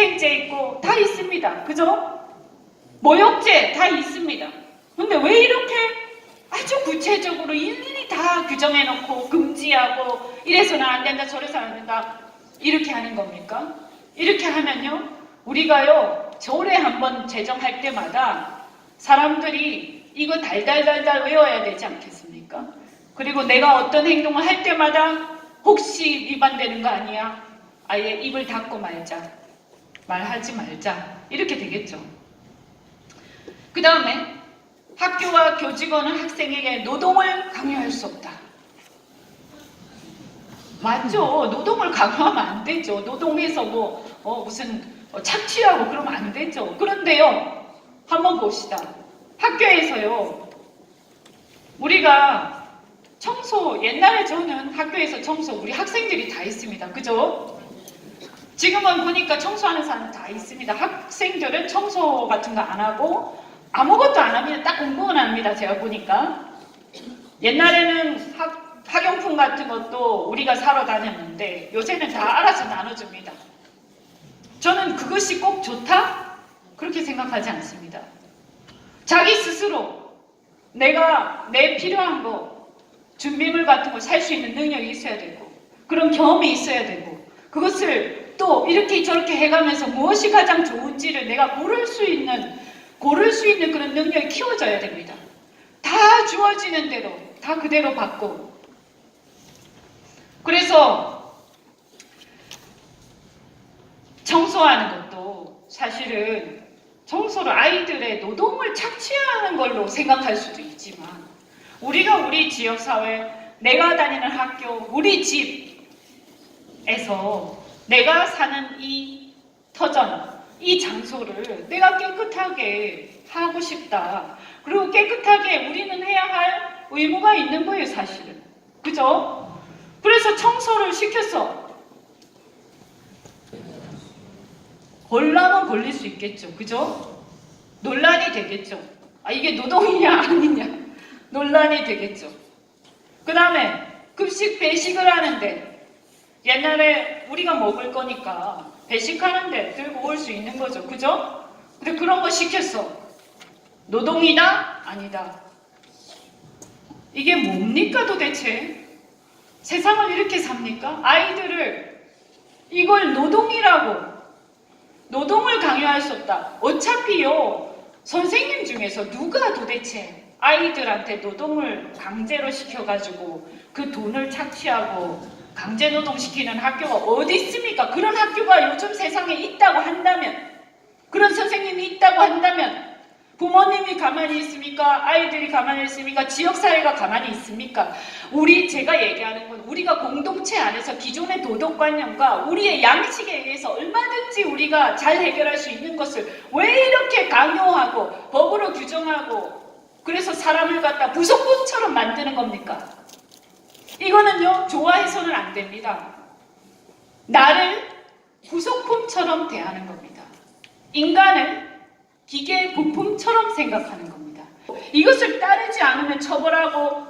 탱제 있고 다 있습니다. 그죠? 모욕죄 다 있습니다. 근데 왜 이렇게 아주 구체적으로 일일이 다 규정해놓고 금지하고 이래서는 안 된다 저래서는 안 된다 이렇게 하는 겁니까? 이렇게 하면요 우리가요 절에 한번 제정할 때마다 사람들이 이거 달달달달 외워야 되지 않겠습니까? 그리고 내가 어떤 행동을 할 때마다 혹시 위반되는 거 아니야? 아예 입을 닫고 말자. 말하지 말자. 이렇게 되겠죠. 그 다음에 학교와 교직원은 학생에게 노동을 강요할 수 없다. 맞죠. 노동을 강요하면 안 되죠. 노동해서 뭐 어, 무슨 어, 착취하고 그러면 안 되죠. 그런데요. 한번 봅시다. 학교에서요. 우리가 청소 옛날에 저는 학교에서 청소 우리 학생들이 다 있습니다. 그죠? 지금은 보니까 청소하는 사람 다 있습니다. 학생들은 청소 같은 거 안 하고 아무것도 안 하면 딱 공부만 합니다. 제가 보니까 옛날에는 학, 학용품 같은 것도 우리가 사러 다녔는데 요새는 다 알아서 나눠줍니다. 저는 그것이 꼭 좋다? 그렇게 생각하지 않습니다. 자기 스스로 내가 내 필요한 거 준비물 같은 거 살 수 있는 능력이 있어야 되고 그런 경험이 있어야 되고 그것을 또 이렇게 저렇게 해가면서 무엇이 가장 좋은지를 내가 고를 수 있는 고를 수 있는 그런 능력이 키워져야 됩니다. 다 주어지는 대로 다 그대로 받고 그래서 청소하는 것도 사실은 청소를 아이들의 노동을 착취하는 걸로 생각할 수도 있지만 우리가 우리 지역 사회, 내가 다니는 학교, 우리 집에서 내가 사는 이 터전, 이 장소를 내가 깨끗하게 하고 싶다. 그리고 깨끗하게 우리는 해야 할 의무가 있는 거예요, 사실은. 그죠? 그래서 청소를 시켰어. 걸라면 걸릴 수 있겠죠. 그죠? 논란이 되겠죠. 아, 이게 노동이냐, 아니냐. 논란이 되겠죠. 그 다음에 급식 배식을 하는데 옛날에 우리가 먹을 거니까 배식하는데 들고 올 수 있는 거죠. 그죠? 근데 그런 거 시켰어. 노동이다? 아니다. 이게 뭡니까 도대체? 세상을 이렇게 삽니까? 아이들을 이걸 노동이라고 노동을 강요할 수 없다. 어차피요 선생님 중에서 누가 도대체 아이들한테 노동을 강제로 시켜가지고 그 돈을 착취하고 강제 노동시키는 학교가 어디 있습니까? 그런 학교가 요즘 세상에 있다고 한다면 그런 선생님이 있다고 한다면 부모님이 가만히 있습니까? 아이들이 가만히 있습니까? 지역사회가 가만히 있습니까? 우리 제가 얘기하는 건 우리가 공동체 안에서 기존의 도덕관념과 우리의 양식에 의해서 얼마든지 우리가 잘 해결할 수 있는 것을 왜 이렇게 강요하고 법으로 규정하고 그래서 사람을 갖다 부속품처럼 만드는 겁니까? 이거는요 좋아해서는 안 됩니다. 나를 부속품처럼 대하는 겁니다. 인간을 기계 부품처럼 생각하는 겁니다. 이것을 따르지 않으면 처벌하고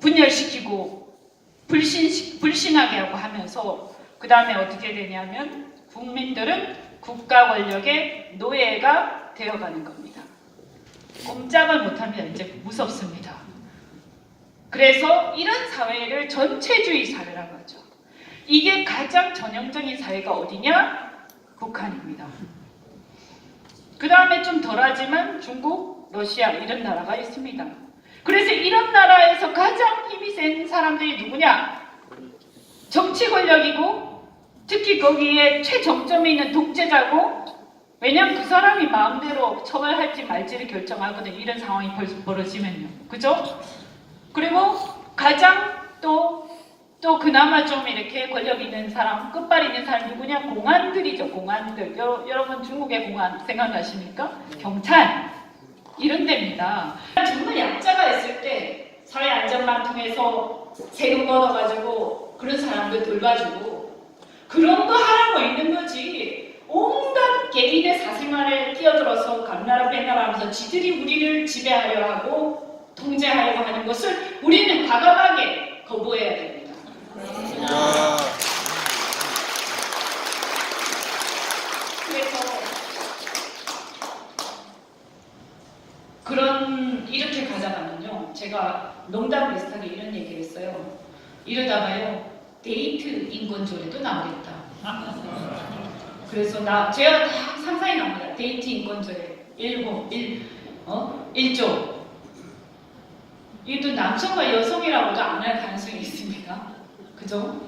분열시키고 불신 불신하게 하고 하면서 그 다음에 어떻게 되냐면 국민들은 국가 권력의 노예가 되어가는 겁니다. 꼼짝을 못하면 이제 무섭습니다. 그래서 이런 사회를 전체주의 사회라고 하죠. 이게 가장 전형적인 사회가 어디냐? 북한입니다. 그 다음에 좀 덜하지만 중국, 러시아 이런 나라가 있습니다. 그래서 이런 나라에서 가장 힘이 센 사람들이 누구냐? 정치 권력이고 특히 거기에 최정점에 있는 독재자고 왜냐면 그 사람이 마음대로 처벌할지 말지를 결정하거든요. 이런 상황이 벌- 벌어지면요. 그죠? 그리고 가장 또, 또 그나마 좀 이렇게 권력 있는 사람, 끝발 있는 사람 누구냐? 공안들이죠, 공안들. 여, 여러분 중국의 공안 생각나십니까? 경찰. 이런 데입니다. 정말 약자가 있을 때 사회 안전망 통해서 세금 걷어가지고 그런 사람들 돌봐주고 그런 거 하라고 있는 거지. 온갖 개인의 사생활에 끼어들어서 감나라 빼나라 하면서 지들이 우리를 지배하려 하고 통제하려고 하는 것을 우리는 과감하게 거부해야 됩니다. 그래서 그런 이렇게 가자면요, 제가 농담 비슷하게 이런 얘기를 했어요. 이러다가요 데이트 인권조례도 나오겠다. 그래서 나 제가 다 상상이 납니다. 데이트 인권조례 1호 1 어? 1조 이게 또 남성과 여성이라고도 안 할 가능성이 있습니다. 그죠?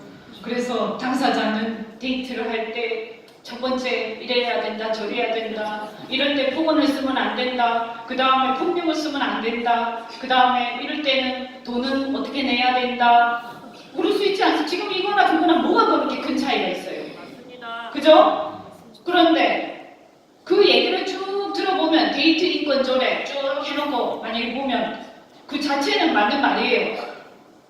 그래서 당사자는 데이트를 할 때 첫 번째 이래야 된다, 저래야 된다, 이럴 때 폭언을 쓰면 안 된다, 그 다음에 폭력을 쓰면 안 된다, 그 다음에 이럴 때는 돈은 어떻게 내야 된다. 모를 수 있지 않습니까? 지금 이거나 그거나 뭐가 그렇게 큰 차이가 있어요. 맞습니다. 그죠? 그런데 그 얘기를 쭉 들어보면 데이트 인권 조례 쭉 해놓고 만약에 보면 그 자체는 맞는 말이에요.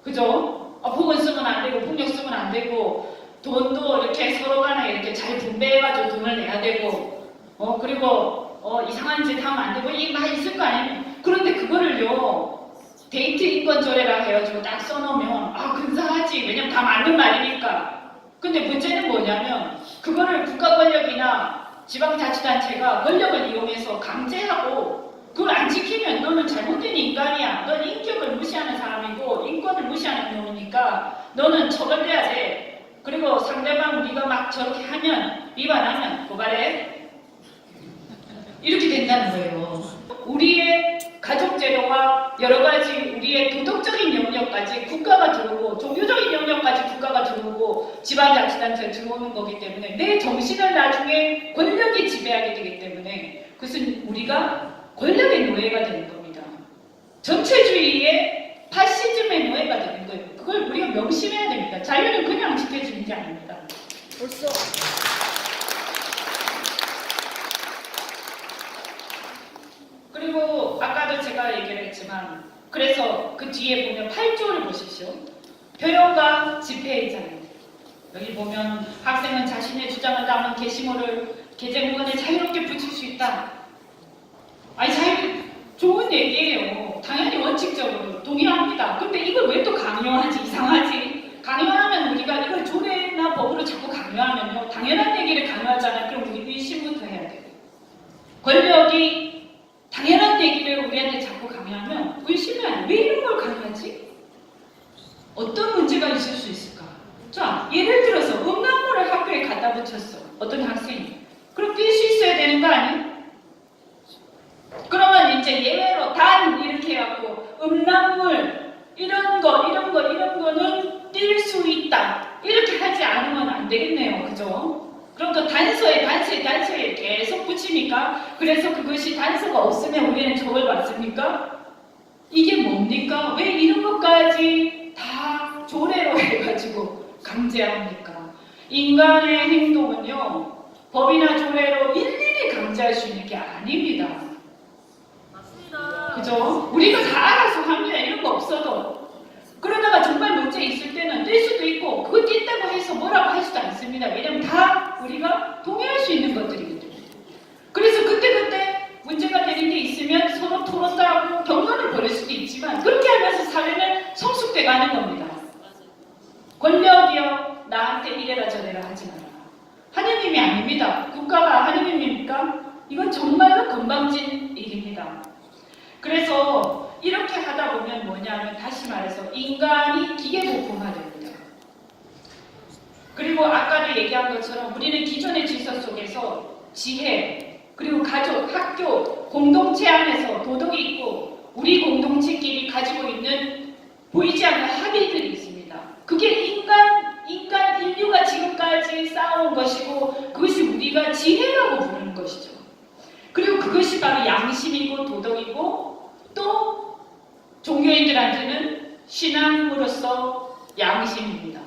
그죠? 아, 폭은 쓰면 안 되고 폭력 쓰면 안 되고 돈도 이렇게 서로 간에 이렇게 잘 분배해가지고 돈을 내야 되고 어 그리고 어 이상한 짓 하면 안 되고 이게 막 있을 거 아니에요. 그런데 그거를요 데이트 인권 조례라 해가지고 딱 써놓으면 아 근사하지 왜냐면 다 맞는 말이니까. 근데 문제는 뭐냐면 그거를 국가 권력이나 지방자치단체가 권력을 이용해서 강제하고 그걸 안 지키면 너는 잘못된 인간이야. 넌 인격을 무시하는 사람이고 인권을 무시하는 놈이니까 너는 처벌돼야 돼. 그리고 상대방 네가 막 저렇게 하면 위반하면 고발해. 이렇게 된다는 거예요. 우리의 가족 제도와 여러 가지 우리의 도덕적인 영역까지 국가가 들어오고 종교적인 영역까지 국가가 들어오고 지방자치단체가 들어오는 거기 때문에 내 정신을 나중에 권력이 지배하게 되기 때문에 그것은 우리가 권력의 노예가 되는 겁니다. 전체주의의 파시즘의 노예가 되는 거예요. 그걸 우리가 명심해야 됩니다. 자유는 그냥 지켜지는 게 아닙니다. 벌써 그리고 아까도 제가 얘기를 했지만 그래서 그 뒤에 보면 8조를 보십시오. 표현과 집회의잖아요. 여기 보면 학생은 자신의 주장을 담은 게시물을 게재문건에 자유롭게 붙일 수 있다. 아니 자유 좋은 얘기예요. 당연히 원칙적으로 동의합니다. 근데 이걸 왜 또 강요하지? 이상하지? 강요하면 우리가 이걸 조례나 법으로 자꾸 강요하면요. 당연한 얘기를 강요하잖아요. 그럼 우리 의심부터 해야 돼요. 권력이 당연한 얘기를 우리한테 자꾸 강요하면 의심해야 돼. 왜 이런 걸 강요하지? 어떤 문제가 있을 수 있을까? 자, 예를 들어서 음란물을 학교에 갖다 붙였어. 어떤 학생이. 그럼 뛸 수 있어야 되는 거 아니야? 그러면 이제 예외로 단 이렇게 해갖고 음란물 이런 거 이런 거 이런 거는 뛸 수 있다 이렇게 하지 않으면 안 되겠네요 그죠? 그럼 또 단서에 단서에 단서에 계속 붙이니까 그래서 그것이 단서가 없으면 우리는 처벌받습니까? 이게 뭡니까? 왜 이런 것까지 다 조례로 해가지고 강제합니까? 인간의 행동은요 법이나 조례로 일일이 강제할 수 있는 게 아닙니다. 그죠? 우리가 다 알아서 합니다. 이런 거 없어도. 그러다가 정말 문제 있을 때는 뛸 수도 있고, 그거 뛴다고 해서 뭐라고 할 수도 않습니다. 왜냐면 다 우리가 동의할 수 있는 것들이기 때문에. 그래서 그때그때 문제가 되는 게 있으면 서로 토론도 하고 경론을 벌일 수도 있지만, 그렇게 하면서 사회는 성숙돼 가는 겁니다. 권력이요, 나한테 이래라 저래라 하지 마라. 하느님이 아닙니다. 국가가 하느님입니까? 이건 정말로 건방진 일입니다. 그래서 이렇게 하다 보면 뭐냐면 다시 말해서 인간이 기계복음화됩니다. 그리고 아까도 얘기한 것처럼 우리는 기존의 질서 속에서 지혜 그리고 가족, 학교, 공동체 안에서 도덕이 있고 우리 공동체끼리 가지고 있는 보이지 않는 합의들이 있습니다. 그게 인간, 인간 인류가 지금까지 쌓아온 것이고 그것이 우리가 지혜라고 부르는 것이죠. 그리고 그것이 바로 양심이고 도덕이고 또 종교인들한테는 신앙으로서 양심입니다.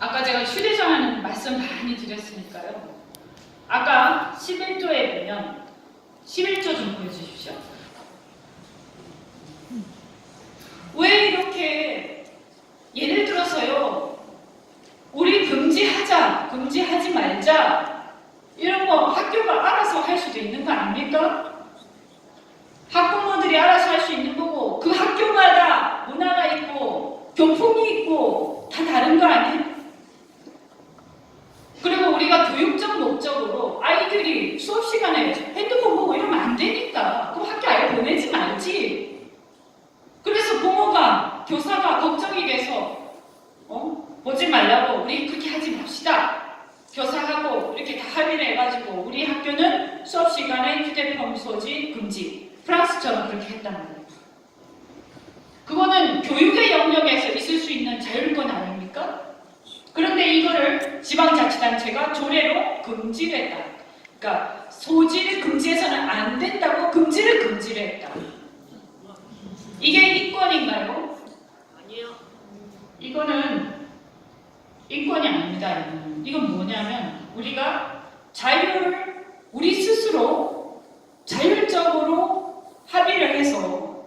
아까 제가 휴대전화는 말씀 많이 드렸으니까요. 아까 11조에 보면 11조 좀 보여주십시오. 왜 이렇게 예를 들어서요. 우리 금지하자, 금지하지 말자 이런 거 학교가 알아서 할 수도 있는 거 아닙니까? 학부모들이 알아서 할 수 있는 거고 그 학교마다 문화가 있고 교풍이 있고 다 다른 거 아니에요? 그리고 우리가 교육적 목적으로 아이들이 수업 시간에 핸 핸드폰 보고 이러면 안 되니까. 그럼 학교 아예 보내지 말지. 그래서 부모가, 교사가 걱정이 돼서, 어? 보지 말라고, 우리 그렇게 하지 맙시다. 교사하고 이렇게 다 합의를 해가지고, 우리 학교는 수업 시간에 휴대폰 소지 금지. 프랑스처럼 그렇게 했단 말이에요. 그거는 교육의 영역에서 있을 수 있는 자율권 아닙니까? 그런데 이거를 지방자치단체가 조례로 금지를 했다. 그러니까 소지를 금지해서는 안 된다고 금지를 금지를 했다. 이게 인권인가요? 아니요. 이거는 인권이 아닙니다. 이건 뭐냐면 우리가 자유를 우리 스스로 자율적으로 합의를 해서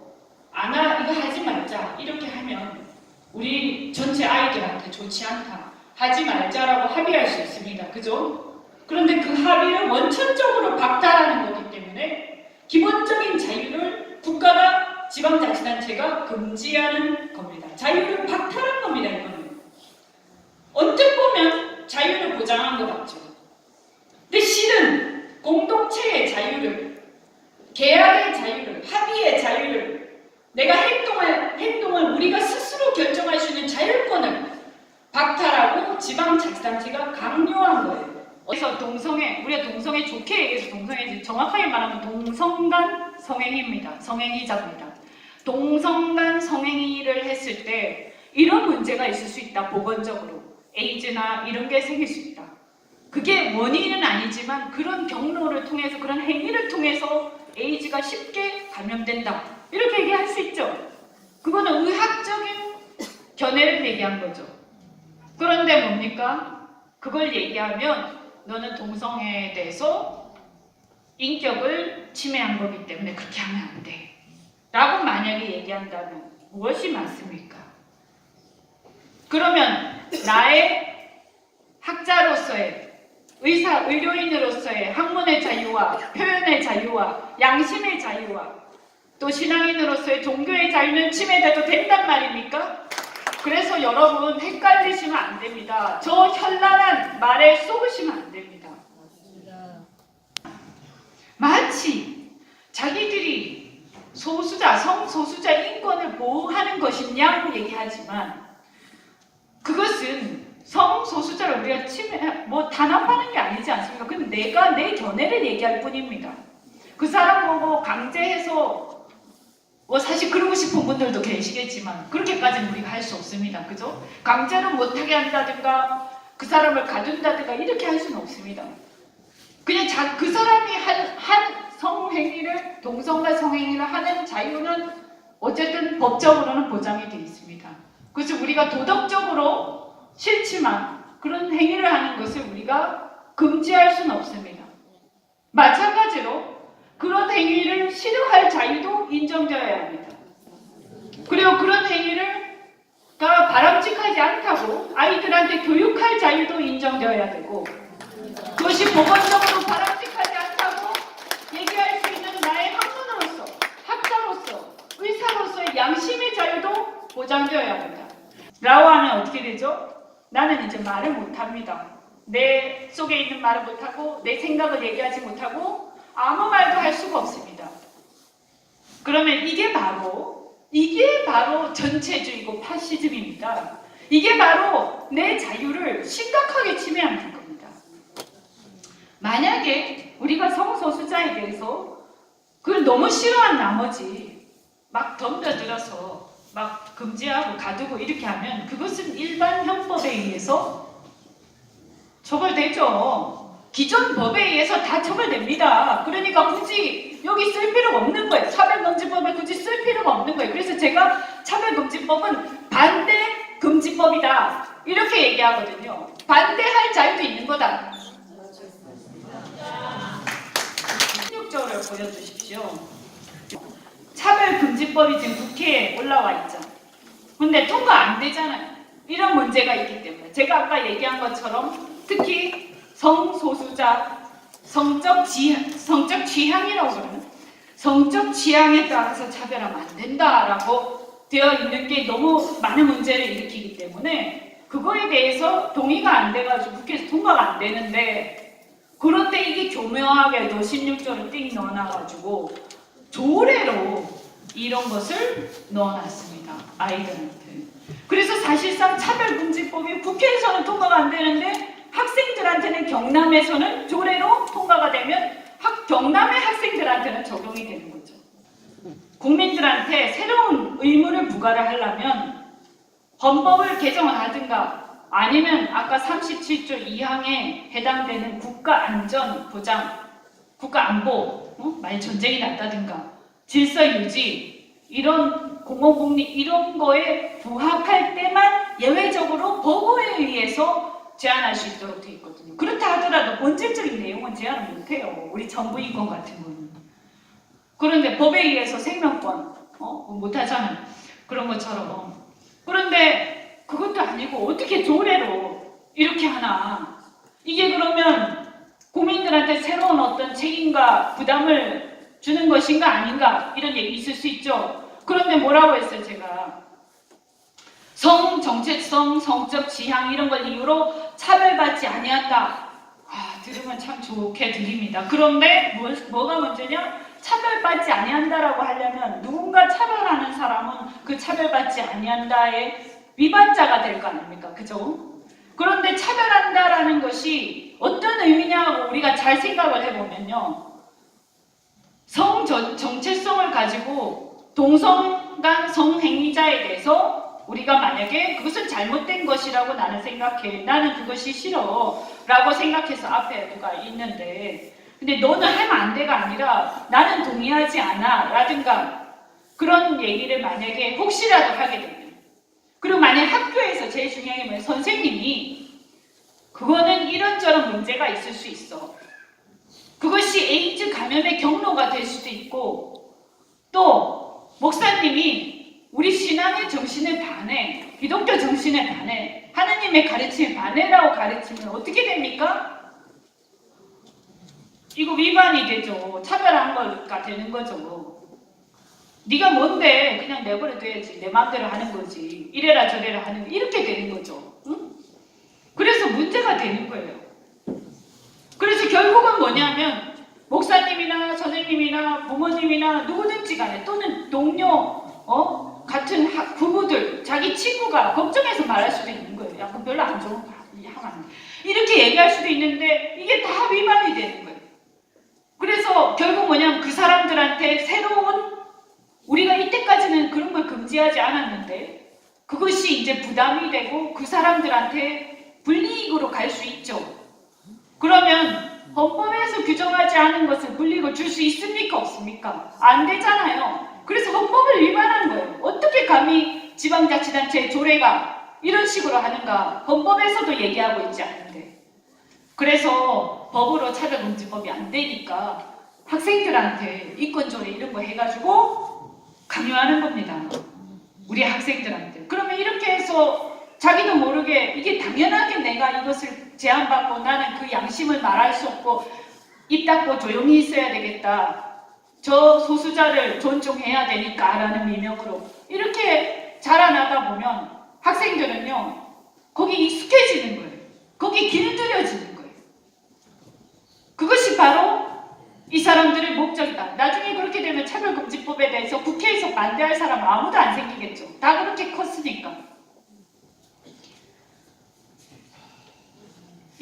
안아 이거 하지 말자 이렇게 하면 우리 전체 아이들한테 좋지 않다 하지 말자라고 합의할 수 있습니다. 그죠? 그런데 그 합의를 원천적으로 박탈하는 거기 때문에 기본적인 자유를 국가가 지방자치단체가 금지하는 겁니다. 자유를 박탈한 겁니다. 이거는 언뜻 보면 자유를 보장한 것 같죠. 근데 실은 공동체의 자유를 계약의 자유를 합의의 자유를 내가 행동할 행동을 우리가 스스로 결정할 수 있는 자율권을 박탈하고 지방자치단체가 강요한 거예요. 그래서 동성애 우리가 동성애 좋게 얘기해서 동성애 정확하게 말하면 동성간 성행위입니다. 성행위자입니다. 동성간 성행위를 했을 때 이런 문제가 있을 수 있다. 보건적으로 에이즈나 이런 게 생길 수 있다. 그게 원인은 아니지만 그런 경로를 통해서 그런 행위를 통해서 에이즈가 쉽게 감염된다. 이렇게 얘기할 수 있죠. 그거는 의학적인 견해를 얘기한 거죠. 그런데 뭡니까? 그걸 얘기하면 너는 동성애에 대해서 인격을 침해한 거기 때문에 그렇게 하면 안 돼. 라고 만약에 얘기한다면 무엇이 맞습니까? 그러면 나의 학자로서의 의사, 의료인으로서의 학문의 자유와 표현의 자유와 양심의 자유와 또 신앙인으로서의 종교의 자유는 침해돼도 된단 말입니까? 그래서 여러분 헷갈리시면 안 됩니다. 저 현란한 말에 속으시면 안 됩니다. 마치 자기들이 소수자, 성소수자 인권을 보호하는 것이냐고 얘기하지만 그것은 성소수자를 우리가 침해, 뭐 단합하는 게 아니지 않습니까? 그건 내가 내 견해를 얘기할 뿐입니다. 그 사람 보고 강제해서 뭐 사실 그러고 싶은 분들도 계시겠지만 그렇게까지는 우리가 할 수 없습니다. 그죠? 강제로 못하게 한다든가 그 사람을 가둔다든가 이렇게 할 수는 없습니다. 그냥 자, 그 사람이 한, 한 성행위를 동성과 성행위를 하는 자유는 어쨌든 법적으로는 보장이 되어 있습니다. 그래서 우리가 도덕적으로 싫지만 그런 행위를 하는 것을 우리가 금지할 수는 없습니다. 마찬가지로 그런 행위를 싫어할 자유도 인정되어야 합니다. 그리고 그런 행위를 가 바람직하지 않다고 아이들한테 교육할 자유도 인정되어야 되고 그것이 보건적으로 바람직하지 않다고 얘기할 수 있는 나의 학문으로서 학자로서 의사로서의 양심의 자유도 보장되어야 합니다. 라고 하면 어떻게 되죠? 나는 이제 말을 못합니다. 내 속에 있는 말을 못하고 내 생각을 얘기하지 못하고 아무 말도 할 수가 없습니다. 그러면 이게 바로 이게 바로 전체주의고 파시즘입니다. 이게 바로 내 자유를 심각하게 침해하는 겁니다. 만약에 우리가 성소수자에 대해서 그걸 너무 싫어한 나머지 막 덤벼들어서 막 금지하고 가두고 이렇게 하면 그것은 일반 형법에 의해서 처벌되죠. 기존 법에 의해서 다 처벌됩니다. 그러니까 굳이 여기 쓸 필요가 없는 거예요. 차별금지법에 굳이 쓸 필요가 없는 거예요. 그래서 제가 차별금지법은 반대 금지법이다. 이렇게 얘기하거든요. 반대할 자유도 있는 거다. 16절을 보여주십시오. 차별금지법이 지금 국회에 올라와 있죠. 근데 통과 안 되잖아요. 이런 문제가 있기 때문에. 제가 아까 얘기한 것처럼 특히 성소수자, 성적, 지, 성적 취향이라고 그러는 성적 취향에 따라서 차별하면 안 된다라고 되어 있는 게 너무 많은 문제를 일으키기 때문에 그거에 대해서 동의가 안 돼가지고 국회에서 통과가 안 되는데 그런데 이게 교묘하게도 16조를 띵 넣어놔가지고 조례로 이런 것을 넣어놨습니다. 아이들한테. 그래서 사실상 차별금지법이 국회에서는 통과가 안 되는데 학생들한테는 경남에서는 조례로 통과가 되면 학, 경남의 학생들한테는 적용이 되는 거죠. 국민들한테 새로운 의무를 부과를 하려면 헌법을 개정을 하든가 아니면 아까 37조 2항에 해당되는 국가안전보장, 국가안보, 어? 만약 전쟁이 났다든가 질서 유지 이런 공공복리 이런 거에 부합할 때만 예외적으로 법에 의해서 제한할 수 있도록 돼 있거든요. 그렇다 하더라도 본질적인 내용은 제한을 못해요. 우리 정부인권 같은 거는. 그런데 법에 의해서 생명권 어? 못하잖아요. 그런 것처럼. 그런데 그것도 아니고 어떻게 조례로 이렇게 하나. 이게 그러면 국민들한테 새로운 어떤 책임과 부담을 주는 것인가 아닌가 이런 얘기 있을 수 있죠. 그런데 뭐라고 했어요 제가 성 정체성, 성적 지향 이런 걸 이유로 차별받지 아니한다. 아 들으면 참 좋게 들립니다. 그런데 뭐, 뭐가 문제냐? 차별받지 아니한다라고 하려면 누군가 차별하는 사람은 그 차별받지 아니한다의 위반자가 될 거 아닙니까? 그죠? 그런데 차별한다라는 것이 어떤 의미냐고 우리가 잘 생각을 해보면요. 성 전- 정체성을 가지고 동성 간 성행위자에 대해서 우리가 만약에 그것은 잘못된 것이라고 나는 생각해. 나는 그것이 싫어. 라고 생각해서 앞에 누가 있는데. 근데 너는 하면 안 돼가 아니라 나는 동의하지 않아. 라든가 그런 얘기를 만약에 혹시라도 하게 되면. 그리고 만약 학교에서 제일 중요한 게 뭐예요? 선생님이 그거는 이런저런 문제가 있을 수 있어. 그것이 에이즈 감염의 경로가 될 수도 있고 또 목사님이 우리 신앙의 정신에 반해 기독교 정신에 반해 하느님의 가르침에 반해라고 가르치면 어떻게 됩니까? 이거 위반이 되죠. 차별한 거가 되는 거죠. 네가 뭔데 그냥 내버려 둬야지 내 마음대로 하는 거지 이래라 저래라 하는 이렇게 되는 거죠. 응? 그래서 문제가 되는 거예요. 그래서 결국은 뭐냐면 목사님이나 선생님이나 부모님이나 누구든지 간에 또는 동료 어 같은 학- 부부들 자기 친구가 걱정해서 말할 수도 있는 거예요. 야, 그 별로 안 좋은 거 하면 안 돼. 이렇게 얘기할 수도 있는데 이게 다 위반이 되는 거예요. 그래서 결국 뭐냐면 그 사람들한테 새로운 우리가 이때까지는 그런 걸 금지하지 않았는데 그것이 이제 부담이 되고 그 사람들한테 불이익으로 갈 수 있죠. 그러면 헌법에서 규정하지 않은 것을 불이익을 줄수 있습니까? 없습니까? 안 되잖아요. 그래서 헌법을 위반한 거예요. 어떻게 감히 지방자치단체 조례가 이런 식으로 하는가? 헌법에서도 얘기하고 있지 않은데. 그래서 법으로 차별금지법이 안 되니까 학생들한테 이권조례 이런 거 해가지고 강요하는 겁니다. 우리 학생들한테. 그러면 이렇게 해서 자기도 모르게 이게 당연하게 내가 이것을 제한받고 나는 그 양심을 말할 수 없고 입 닫고 조용히 있어야 되겠다. 저 소수자를 존중해야 되니까 라는 미명으로 이렇게 자라나다 보면 학생들은요 거기 익숙해지는 거예요. 거기 길들여지는 거예요. 그것이 바로 이 사람들의 목적이다. 나중에 그렇게 되면 차별금지법에 대해서 국회에서 반대할 사람 아무도 안 생기겠죠. 다 그렇게 컸으니까.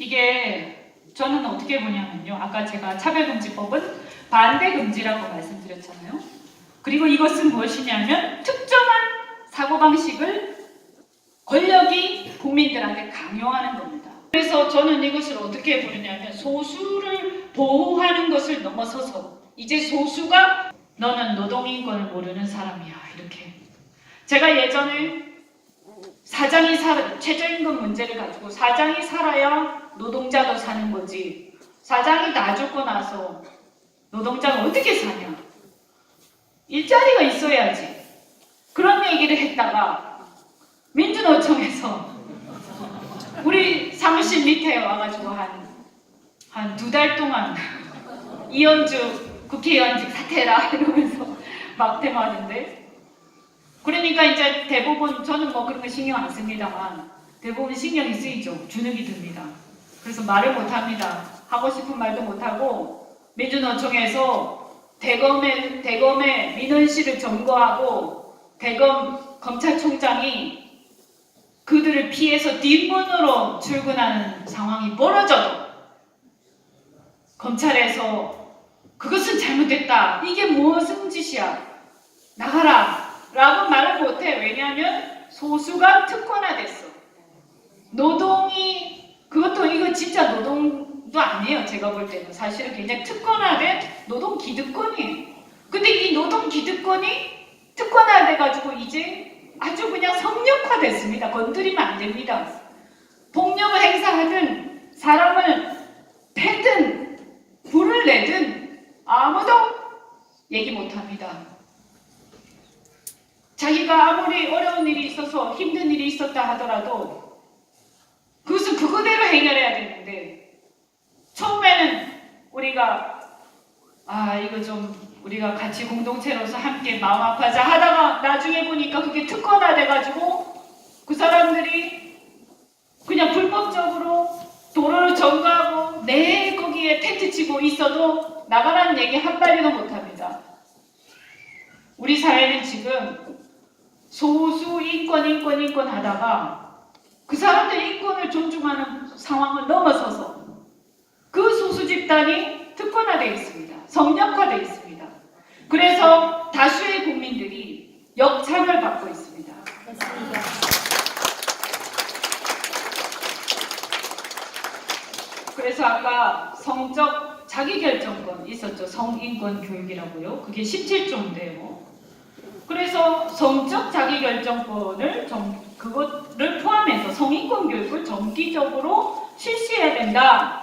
이게 저는 어떻게 보냐면요. 아까 제가 차별금지법은 반대금지라고 말씀드렸잖아요. 그리고 이것은 무엇이냐면 특정한 사고방식을 권력이 국민들한테 강요하는 겁니다. 그래서 저는 이것을 어떻게 부르냐면 소수를 보호하는 것을 넘어서서 이제 소수가 너는 노동인권을 모르는 사람이야 이렇게 제가 예전에 사장이 살 최저임금 문제를 가지고 사장이 살아야 노동자도 사는 거지. 사장이 다 죽고 나서 노동자는 어떻게 사냐? 일자리가 있어야지. 그런 얘기를 했다가 민주노총에서 우리 사무실 밑에 와가지고 한 한 두 달 동안 이현주 국회의원직 사퇴라 이러면서 막 대모하는데. 그러니까 이제 대부분 저는 뭐 그런 거 신경 안 씁니다만 대부분 신경이 쓰이죠. 주눅이 듭니다 그래서 말을 못합니다 하고 싶은 말도 못하고 민주노총에서 대검의 대검의 민원실을 점거하고 대검 검찰총장이 그들을 피해서 뒷문으로 출근하는 상황이 벌어져도 검찰에서 그것은 잘못됐다. 이게 무엇은 짓이야. 나가라. 라고 말을 못해. 왜냐하면 소수가 특권화됐어. 노동이 그것도 이거 진짜 노동도 아니에요. 제가 볼 때는 사실은 굉장히 특권화된 노동 기득권이에요. 근데 이 노동 기득권이 특권화돼 가지고 이제 아주 그냥 성역화됐습니다. 건드리면 안 됩니다. 폭력을 행사하든 사람을 패든 불을 내든 아무도 얘기 못 합니다. 자기가 아무리 어려운 일이 있어서 힘든 일이 있었다 하더라도 그것은 그거대로 해결해야 되는데 처음에는 우리가 아 이거 좀 우리가 같이 공동체로서 함께 마음 아파자 하다가 나중에 보니까 그게 특권화 돼가지고 그 사람들이 그냥 불법적으로 도로를 점거하고 내 거기에 텐트 치고 있어도 나가라는 얘기 한 마디도 못합니다. 우리 사회는 지금 소수 인권 인권 인권 하다가 그 사람들 인권을 존중하는 상황을 넘어서서 그 소수 집단이 특권화되어 있습니다. 성역화되어 있습니다. 그래서 다수의 국민들이 역차별 받고 있습니다. 맞습니다. 그래서 아까 성적 자기결정권 있었죠. 성인권 교육이라고요. 그게 17조인데요. 그래서 성적 자기결정권을 정, 그것을 포함해서 성인권 교육을 정기적으로 실시해야 된다.